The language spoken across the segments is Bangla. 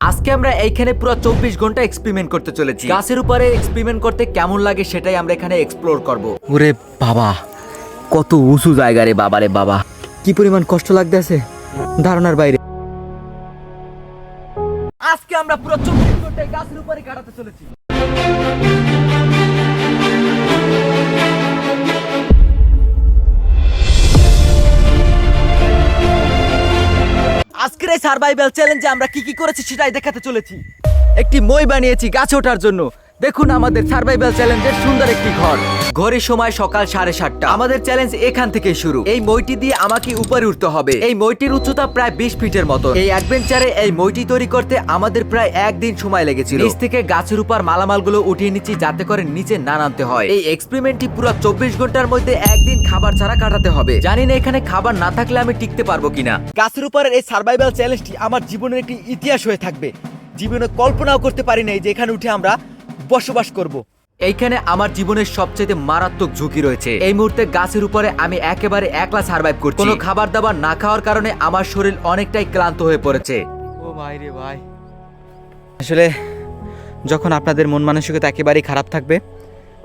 আজকে আমরা এইখানে পুরো চব্বিশ ঘণ্টা এক্সপেরিমেন্ট করতে চলেছি। গাছের উপরে এক্সপেরিমেন্ট করতে কেমন লাগে সেটাই আমরা এখানে এক্সপ্লোর করব। ওরে বাবা কত উঁচু জায়গা রে বাবা রে বাবা। কি পরিমাণ কষ্ট লাগতেছে ধারণার বাইরে। আজকে আমরা পুরো চব্বিশ ঘন্টায় গাছের উপরে কাটাতে চলেছি। সার্ভাইভাল চ্যালেঞ্জে আমরা কি কি করেছি সেটাই দেখাতে চলেছি। একটি মই বানিয়েছি গাছে ওঠার জন্য। দেখুন আমাদের সার্ভাইভাল চ্যালেঞ্জের সুন্দর একটি ঘর। ঘড়ির সময় সকাল সাড়ে সাতটা। আমাদের চ্যালেঞ্জ এখান থেকে শুরু। এই মইটি দিয়ে আমাকে উপরে উঠতে হবে। এই মইটির উচ্চতা প্রায় বিশ ফিটের মতো এই অ্যাডভেঞ্চারে এই মইটি তৈরি করতে আমাদের প্রায় একদিন সময় লেগেছিল। নিচ থেকে গাছের উপর মালামালগুলো উঠিয়ে নিচ্ছি যাতে করে নিচে না নামতে হয়। এই এক্সপেরিমেন্টটি পুরো চব্বিশ ঘণ্টার মধ্যে একদিন খাবার ছাড়া কাটাতে হবে। জানি না এখানে খাবার না থাকলে আমি টিকতে পারব কিনা। গাছের উপরের এই সার্ভাইভাল চ্যালেঞ্জটি আমার জীবনের একটি ইতিহাস হয়ে থাকবে। জীবনে কল্পনাও করতে পারি নাই যে এখানে উঠে আমরা বসবাস করব। এইখানে আমার জীবনের সবচেয়ে মারাত্মক ঝুঁকি রয়েছে। এই মুহূর্তে গাছের উপরে আমি একেবারে একলা সার্ভাইভ করছি। কোনো খাবার দাবার না খাওয়ার কারণে আমার শরীর অনেকটাই ক্লান্ত হয়ে পড়েছে। ও ভাই রে ভাই। আসলে যখন আপনাদের মন মানসিকতা একেবারেই খারাপ থাকবে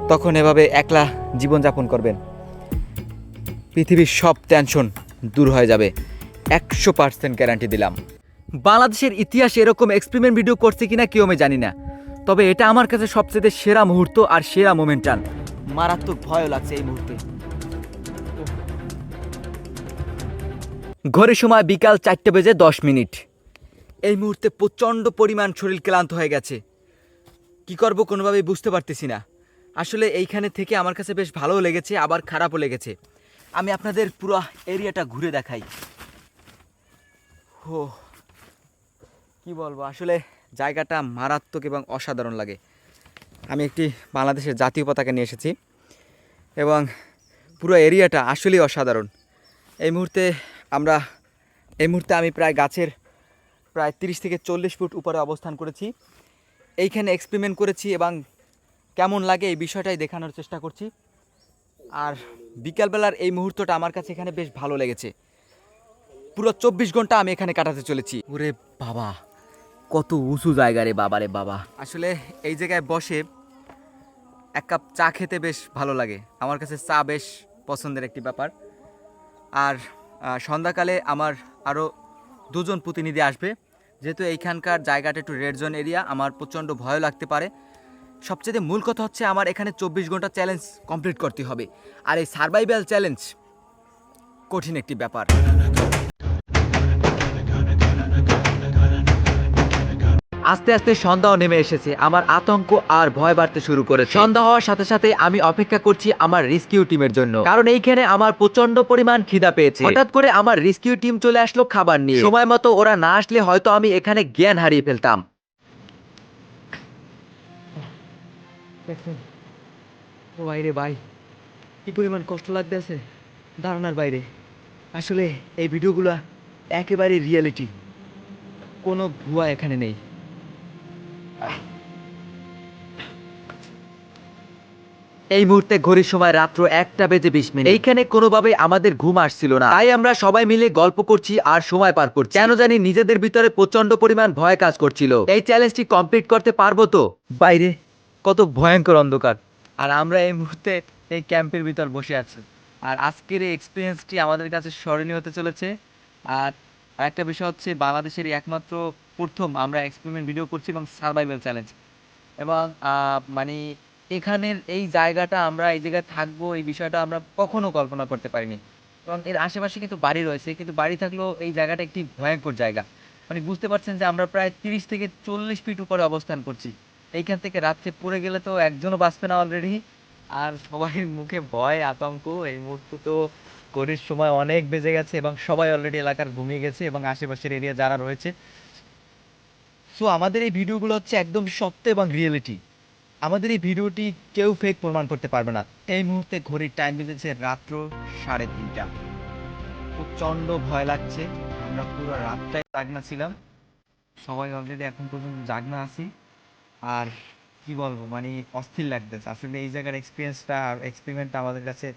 তখন এভাবে একলা জীবনযাপন করবেন। পৃথিবীর সব টেনশন দূর হয়ে যাবে। একশো পার্সেন্ট গ্যারান্টি দিলাম। বাংলাদেশের ইতিহাসে এরকম এক্সপেরিমেন্ট ভিডিও করছে কিনা কেউ আমি জানি না। তবে এটা আমার কাছে সবচেয়ে সেরা মুহূর্ত আর সেরা মোমেন্টান মারাত্মক ভয় লাগছে এই মুহূর্তে। ঘড়ির সময় বিকাল চারটে বেজে দশ মিনিট। এই মুহূর্তে প্রচণ্ড পরিমাণ শরীর ক্লান্ত হয়ে গেছে। কি করব কোনোভাবেই বুঝতে পারতেছি না। আসলে এইখানে থেকে আমার কাছে বেশ ভালোও লেগেছে আবার খারাপও লেগেছে। আমি আপনাদের পুরো এরিয়াটা ঘুরে দেখাই। ও কি বলব? আসলে জায়গাটা মারাত্মক এবং অসাধারণ লাগে। আমি একটি বাংলাদেশের জাতীয় পতাকা নিয়ে এসেছি এবং পুরো এরিয়াটা আসলেই অসাধারণ। এই মুহূর্তে আমরা, এই মুহূর্তে আমি প্রায় গাছের প্রায় তিরিশ থেকে চল্লিশ ফুট উপরে অবস্থান করেছি। এইখানে এক্সপেরিমেন্ট করেছি এবং কেমন লাগে এই বিষয়টাই দেখানোর চেষ্টা করছি। আর বিকালবেলার এই মুহূর্তটা আমার কাছে এখানে বেশ ভালো লেগেছে। পুরো চব্বিশ ঘণ্টা আমি এখানে কাটাতে চলেছি। ওরে বাবা! কত উঁচু জায়গা রে বাবা রে বাবা। আসলে এই জায়গায় বসে এক কাপ চা খেতে বেশ ভালো লাগে। আমার কাছে চা বেশ পছন্দের একটি ব্যাপার। আর সন্ধ্যাকালে আমার আরও দুজন প্রতিনিধি আসবে। যেহেতু এইখানকার জায়গাটা একটু রেড জোন এরিয়া আমার প্রচণ্ড ভয় লাগতে পারে। সবচেয়ে মূল কথা হচ্ছে আমার এখানে চব্বিশ ঘণ্টা চ্যালেঞ্জ কমপ্লিট করতে হবে। আর এই সার্ভাইভাল চ্যালেঞ্জ কঠিন একটি ব্যাপার। আস্তে আস্তে সন্ধ্যাও নেমে এসেছে। আমার আতঙ্ক আর ভয় বাড়তে শুরু করেছে। সন্ধ্যা হওয়ার সাথে সাথে আমি অপেক্ষা করছি আমার রেস্কিউ টিমের জন্য। কারণ এইখানে আমার প্রচণ্ড পরিমাণ খিদা পেয়েছে। হঠাৎ করে আমার রেস্কিউ টিম চলে আসলো খাবার নিয়ে। সময় মতো ওরা না আসলে হয়তো আমি এখানে জ্ঞান হারিয়ে ফেলতাম। ও বাইরে ভাই, কি পরিমাণ কষ্ট লাগতেছে ধারণার বাইরে। আসলে এই ভিডিওগুলো একেবারে রিয়েলিটি। কোনো ভুয়া এখানে নেই। এই মুহূর্তে ঘড়ির সময় রাত্র একটা বেজে বিশ মিনিট। এইখানে কোনোভাবে আমাদের ঘুম আসছিল না। তাই আমরা সবাই মিলে গল্প করছি আর সময় পার করছি। কেন জানি নিজেদের ভিতরে প্রচণ্ড পরিমাণ ভয় কাজ করছিল। এই চ্যালেঞ্জটি কমপ্লিট করতে পারব তো? বাইরে কত ভয়ঙ্কর অন্ধকার। আর আমরা এই মুহূর্তে এই ক্যাম্পের ভিতর বসে আছি। আর আজকের এই এক্সপিরিয়েন্সটি আমাদের কাছে স্মরণীয় হতে চলেছে। আর আরেকটা বিষয় হচ্ছে বাংলাদেশের একমাত্র প্রথম আমরা এক্সপেরিমেন্ট ভিডিও করছি এবং সার্ভাইভাল চ্যালেঞ্জ এবং মানে এখানের এই জায়গাটা আমরা, এই জায়গায় থাকব, এই বিষয়টা আমরা কখনো কল্পনা করতে পারিনি। এবং এর আশেপাশে কিন্তু বাড়ি রয়েছে, কিন্তু বাড়ি থাকলেও এই জায়গাটা একটি ভয়ঙ্কর জায়গা। মানে বুঝতে পারছেন যে আমরা প্রায় তিরিশ থেকে চল্লিশ ফিট উপরে অবস্থান করছি। এইখান থেকে রাত্রে পড়ে গেলে তো একজনও বাঁচবে না অলরেডি আর সবাই মুখে ভয়, আতঙ্ক, এই মুহূর্তে তো ঘড়ির সময় অনেক বেজে গেছে এবং সবাই অলরেডি এলাকার ঘুমিয়ে গেছে এবং আশেপাশের এরিয়া যারা রয়েছে। সো আমাদের এই ভিডিওগুলো হচ্ছে একদম সত্য এবং রিয়েলিটি আমাদের এই ভিডিওটি কেউ ফেক প্রমাণ করতে পারবে না। এই মুহূর্তে ঘড়ির টাইম বেজেছে রাত্র সাড়ে তিনটা। প্রচণ্ড ভয় লাগছে। আমরা পুরো রাতটাই জাগনা ছিলাম। সবাই অলরেডি এখন পর্যন্ত জাগনা আছি। আর কি বলব মানে অস্থির লাগতেছে। আসলে এই জায়গার এক্সপিরিয়েন্সটা আর এক্সপেরিমেন্টটা আমাদের কাছে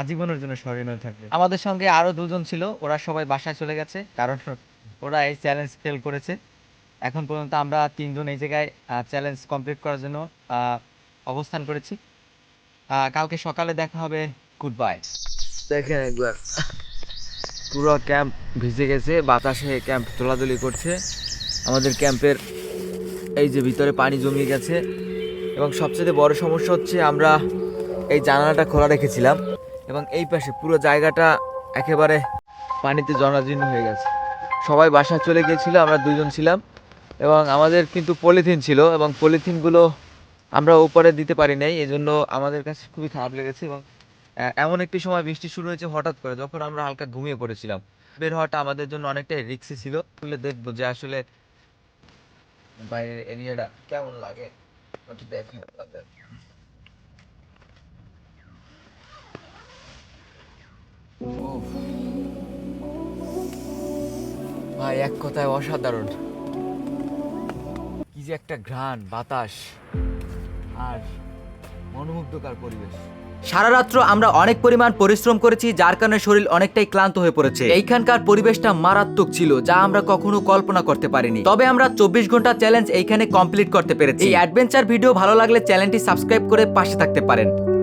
আজীবনের জন্য স্মরণীয় থাকবে। আমাদের সঙ্গে আরও দুজন ছিল, ওরা সবাই বাসায় চলে গেছে, কারণ ওরা এই চ্যালেঞ্জ ফেল করেছে। এখন পর্যন্ত আমরা তিনজন এই জায়গায় চ্যালেঞ্জ কমপ্লিট করার জন্য অবস্থান করেছি। কালকে সকালে দেখা হবে। গুড বাই দেখেন একবার। পুরো ক্যাম্প ভিজে গেছে, বাতাসে ক্যাম্প দোলাদুলি করছে। আমাদের ক্যাম্পের এই যে ভিতরে পানি জমিয়ে গেছে। এবং সবচেয়ে বড় সমস্যা হচ্ছে আমরা এই জানালাটা খোলা রেখেছিলাম এবং এই পাশে পুরো জায়গাটা একেবারে পানিতে জনাজীর্ণ হয়ে গেছে। সবাই বাসায় চলে গিয়েছিল, আমরা দুজন ছিলাম এবং আমাদের কিন্তু পলিথিন ছিল এবং পলিথিনগুলো আমরা উপরে দিতে পারি নাই এই জন্য আমাদের কাছে খুবই খারাপ লেগেছে এবং এমন একটি সময় বৃষ্টি শুরু হয়েছে হঠাৎ করে, যখন আমরা হালকা ঘুমিয়ে পড়েছিলাম। বের হওয়াটা আমাদের জন্য অনেকটাই রিক্সি ছিল। দেখব যে আসলে বাইরের এরিয়াটা কেমন লাগে একটু। উফ। ভাই, এক কথায় অসাধারণ কি যে একটা ঘ্রাণ, বাতাস আর মনোমুগ্ধকর পরিবেশ সারা রাত্র আমরা অনেক পরিমাণ পরিশ্রম করেছি, যার কারণে শরীর অনেকটাই ক্লান্ত হয়ে পড়েছে। এইখানকার পরিবেশটা মারাত্মক ছিল, যা আমরা কখনো কল্পনা করতে পারিনি। তবে আমরা চব্বিশ ঘণ্টা চ্যালেঞ্জ এইখানে কমপ্লিট করতে পেরেছি। এই অ্যাডভেঞ্চার ভিডিও ভালো লাগলে চ্যানেলটি সাবস্ক্রাইব করে পাশে থাকতে পারেন।